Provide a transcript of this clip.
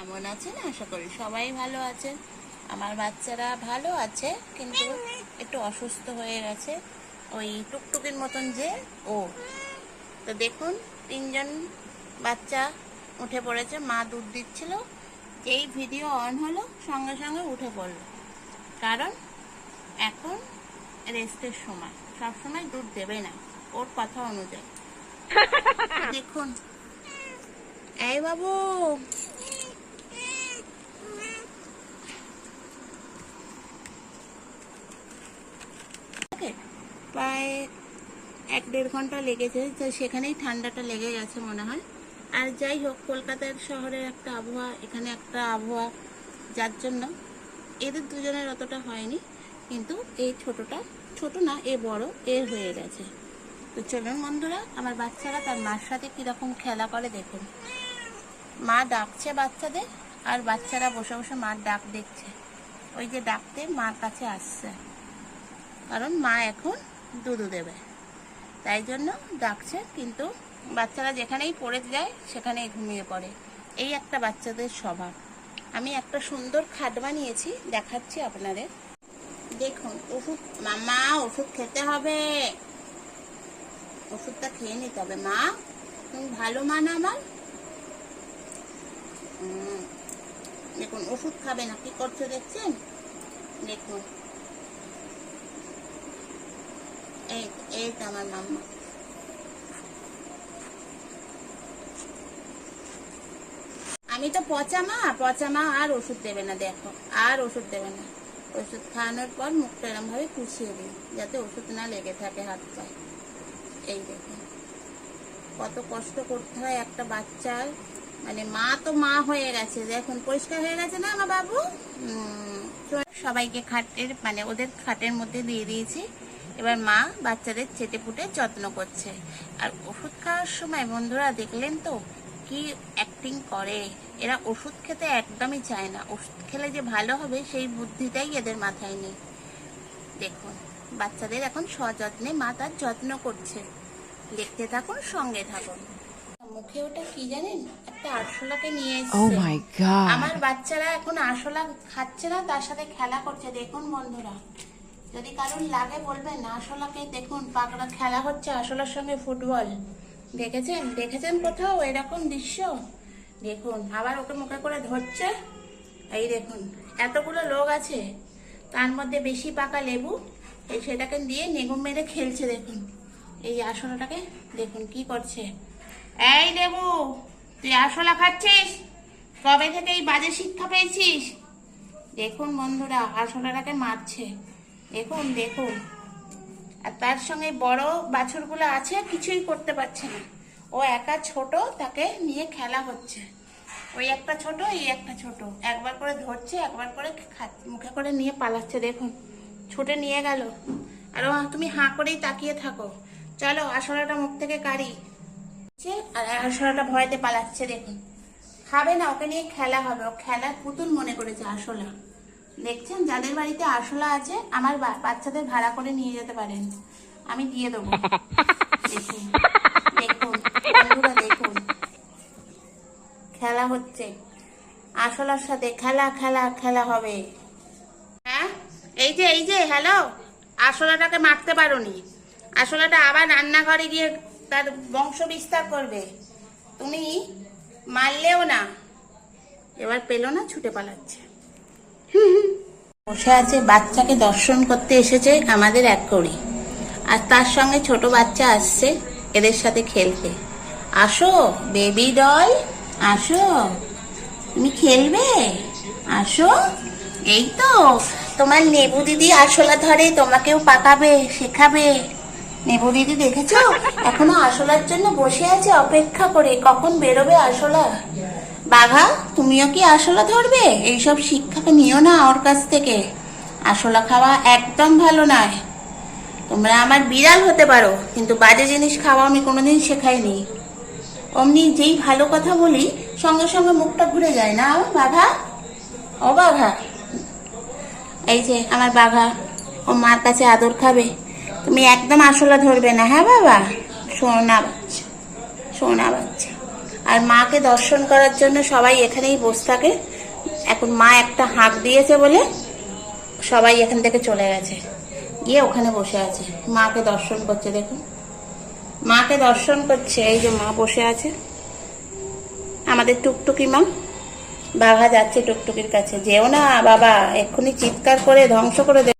কেমন আছেন? আশা করি সবাই ভালো আছেন। আমার বাচ্চারা ভালো আছে কিন্তু একটু অসুস্থ হয়ে গেছে। ওই টুকটুকির মতন যে ও। তো দেখুন তিনজন বাচ্চা উঠে পড়েছে। মা দুধ দিচ্ছিল। যেই ভিডিও অন হলো সঙ্গে সঙ্গে উঠে পড়ল। কারণ এখন রেস্টের সময়। সবসময় দুধ দেবে না। ওর কথা অনুযায়ী। দেখুন। এই বাবু প্রায় এক দেড় ঘণ্টা লেগেছে, তো সেখানেই ঠান্ডাটা লেগে গেছে মনে হয়। আর যাই হোক, কলকাতার শহরের একটা আবহাওয়া, এখানে একটা আবহাওয়া, যার জন্য এদের দুজনের অতটা হয়নি, কিন্তু এই ছোটটা, ছোট না, এ বড় এর হয়ে গেছে। তো চলুন বন্ধুরা, আমার বাচ্চারা তার মার সাথে কীরকম খেলা করে দেখুন। মা ডাকছে বাচ্চাদের, আর বাচ্চারা বসে বসে মার ডাক দেখছে। ওই যে ডাকতে মার কাছে আসছে। কারণ মা এখন দুধু দেবে। তাই জন্য ডাকছে, কিন্তু বাচ্চারা যেখানেই পড়ে যায় সেখানেই ঘুমিয়ে পড়ে। এই একটা বাচ্চাদের স্বভাব। আমি একটা সুন্দর খাট বানিয়েছি, দেখাচ্ছি আপনাদের। দেখুন, ওষুধ মামা ওষুধ খেতে হবে। ওষুধটা খেয়ে নিতে হবে। মা, তুমি ভালো মা না আমার দেখুন, ওষুধ খাবে না। কি করছ দেখছেন? দেখুন। এই তো আমার মাম্মা। আমি তো আর ওষুধ দেবে না, দেখো। আর ওষুধ দেবে না। ওষুধ খাওয়ানোর পর মুখটা পুষিয়ে দিই, যাতে ওষুধ না লেগে থাকে হাত পায়ে। এই দেখুন কত কষ্ট করতে হয় একটা বাচ্চার। মানে মা তো মা হয়ে গেছে এখন পরিষ্কার হয়ে গেছে না আমার বাবু? সবাইকে খাটের মানে ওদের খাটের মধ্যে দিয়ে দিয়েছি। এবার মা বাচ্চাদের চেটে ফুটে যত্ন করছে। আর ওষুধ খাওয়ার সময় বন্ধুরা দেখলেন তো কি অ্যাক্টিং করে। এরা ওষুধ খেতে একদমই চায় না। ওষুধ খেলে যে ভালো হবে সেই বুদ্ধিটাই এদের মাথায় নেই। দেখুন বাচ্চাদের এখন সযত্নে মা তার যত্ন করছে। দেখতে থাকুন সঙ্গে থাকুন। মুখে ওটা কি জানেন? একটা আরশোলাকে নিয়ে Oh এসেছে আমার বাচ্চারা এখন আরশোলা খাচ্ছে না তার সাথে খেলা করছে। দেখুন বন্ধুরা। যদি কারোর লাগে বলবেন আরশোলাকে দেখুন পাকড়া খেলা হচ্ছে আরশোলার সঙ্গে ফুটবল। দেখেছেন? দেখেছেন কোথাও এরকম দৃশ্য? দেখুন, আবার ওকে মুখে করে ধরছে। এই দেখুন, এতগুলো লোক আছে। তার মধ্যে বেশি পাকা লেবু, এই সেটাকে দিয়ে নেগুম মেরে খেলছে, দেখুন। এই আসলাটাকে দেখুন কি করছে। এই লেবু, তুই আসলা খাচ্ছিস? কবে থেকে এই বাজে শিক্ষা পেয়েছিস? দেখুন বন্ধুরা, আসলাটাকে মারছে। দেখুন দেখুন। আর তার সঙ্গে বড় বাছুরগুলো আছে কিছুই করতে পারছে না। ও একা ছোট তাকে নিয়ে খেলা হচ্ছে। ওই একটা ছোট এই একটা ছোট। একবার করে ধরছে একবার করে মুখে করে নিয়ে পালাচ্ছে দেখুন। ছুটে নিয়ে গেল। আর তুমি হাঁ করেই তাকিয়ে থাকো। চলো আসলাটা মুখ থেকে হচ্ছে, আর আসলাটা ভয়তে পালাচ্ছে দেখুন। খাবে না ওকে নিয়ে খেলা হবে। ও খেলার পুতুল মনে করেছে আসলা দেখছেন, যাদের বাড়িতে আসলা আছে, আমার বাচ্চাদের ভাড়া করে নিয়ে যেতে পারেন। আমি দিয়ে দেবো। দেখুন দেখুন, বন্ধুরা, দেখুন। খেলা হচ্ছে। আসলার সাথে খেলা খেলা খেলা হবে। হ্যাঁ? এই যে এই যে, হ্যালো? আসলাটাকে মারতে পারোনি। আসলাটা আবার রান্নাঘরে গিয়ে তার বংশ বিস্তার করবে। তুমি মারলেও না। এবার পেল না, ছুটে পালাচ্ছে। বসে আছে, বাচ্চাকে দর্শন করতে এসেছে আমাদের এক করি আর তার সঙ্গে ছোট বাচ্চা আসছে, এদের সাথে খেলতে। আসো, বেবি ডল, আসো। তুমি খেলবে? আসো। এই তো, তোমার নেবু দিদি আসলা ধরে, তোমাকেও পাকাবে, শেখাবে। নেবু দিদি দেখেছ? এখনও আসলার জন্য বসে আছে, অপেক্ষা করে, কখন বেরোবে আসলা বাঘা, তুমিও কি আসলা ধরবে? এইসব শিক্ষাকে নিও না ওর কাছ থেকে। আসলা খাওয়া একদম ভালো নয়। তোমরা আমার বিড়াল হতে পারো, কিন্তু বাজে জিনিস খাওয়া আমি কোনোদিন শেখাইনি। অমনি যেই ভালো কথা বলি, সঙ্গে সঙ্গে মুখটা ঘুরে যায় না, ও বাঘা? ও বাঘা? এই যে আমার বাঘা, ও মার কাছে আদর খাবে। তুমি একদম আসলা ধরবে না হ্যাঁ বাবা? সোনা বাচ্চা সোনা বাচ্চা। আর মাকে দর্শন করার জন্য সবাই এখানেই বসে থাকে। এখন মা একটা হাঁক দিয়েছে বলে সবাই এখান থেকে চলে গেছে। গিয়ে ওখানে বসে আছে। মাকে দর্শন করছে, দেখুন। মাকে দর্শন করছে, এই যে মা বসে আছে। আমাদের টুকটুকি মা, বাঘা যাচ্ছে টুকটুকির কাছে। যেও না, বাবা, এক্ষুনি চিৎকার করে ধ্বংস করে